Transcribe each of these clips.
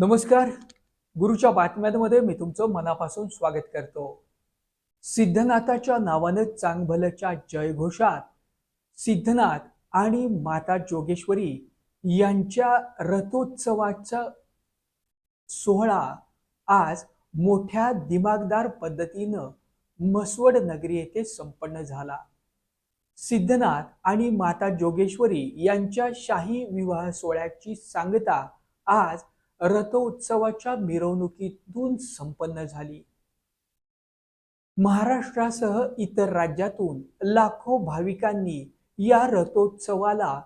नमस्कार. गुरुच्या बातम्यांमध्ये मी तुमचं मनापासून स्वागत करतो. सिद्धनाथाच्या नावानं चांगभलच्या जयघोषात सिद्धनाथ आणि माता जोगेश्वरी यांच्या रथोत्सवाचा सोहळा आज मोठ्या दिमागदार पद्धतीनं मसवड नगरी येथे संपन्न झाला. सिद्धनाथ आणि माता जोगेश्वरी यांच्या शाही विवाह सोहळ्याची सांगता आज रथोत्सवाच्या मिरवणुकीतून संपन्न झाली. महाराष्ट्रासह इतर राज्यातून लाखो भाविकांनी या रथोत्सवाला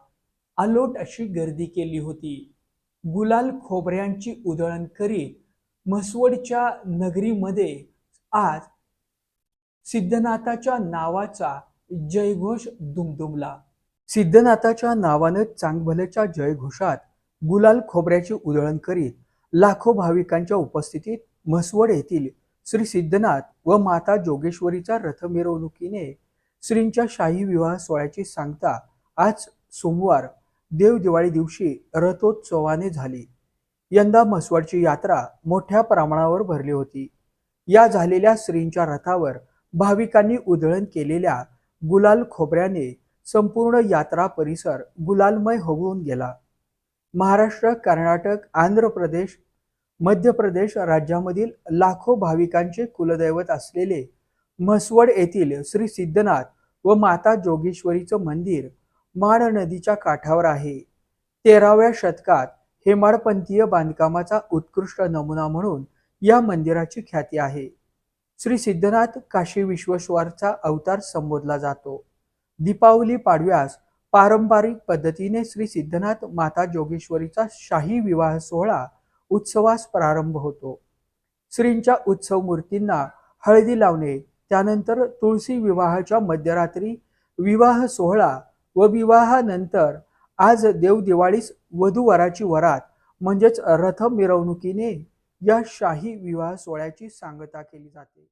अलोट अशी गर्दी केली होती. गुलाल खोबऱ्यांची उधळण करीत म्हसवडच्या नगरीमध्ये आज सिद्धनाथाच्या नावाचा जयघोष दुमदुमला. सिद्धनाथाच्या नावानं चांगभलच्या जयघोषात गुलाल खोबऱ्याची उधळण करीत लाखो भाविकांच्या उपस्थितीत म्हसवड येथील श्री सिद्धनाथ व माता जोगेश्वरीचा रथ मिरवणुकीने श्रींच्या शाही विवाह सोहळ्याची सांगता आज सोमवार देवदिवाळी दिवशी रथोत्सवाने झाली. यंदा म्हसवडची यात्रा मोठ्या प्रमाणावर भरली होती. या झालेल्या श्रींच्या रथावर भाविकांनी उधळण केलेल्या गुलाल खोबऱ्याने संपूर्ण यात्रा परिसर गुलालमय होऊन गेला. महाराष्ट्र कर्नाटक आंध्र प्रदेश मध्य प्रदेश राज्यामधील लाखो भाविकांचे कुलदैवत असलेले म्हसवड येथील श्री सिद्धनाथ व माता जोगेश्वरीचं मंदिर माड नदीच्या काठावर आहे. तेराव्या शतकात हेमाडपंथीय बांधकामाचा उत्कृष्ट नमुना म्हणून या मंदिराची ख्याती आहे. श्री सिद्धनाथ काशी विश्वेश्वरचा अवतार संबोधला जातो. दीपावली पाडव्यास पारंपरिक पद्धतीने श्री सिद्धनाथ माता जोगेश्वरीचा शाही विवाह सोहळा उत्सवास प्रारंभ होतो. श्रींच्या उत्सव मूर्तींना हळदी लावणे त्यानंतर तुळशी विवाहाच्या मध्यरात्री विवाह सोहळा व विवाहानंतर आज देवदिवाळीस वधूवराची वरात म्हणजेच रथ मिरवणुकीने या शाही विवाह सोहळ्याची सांगता केली जाते.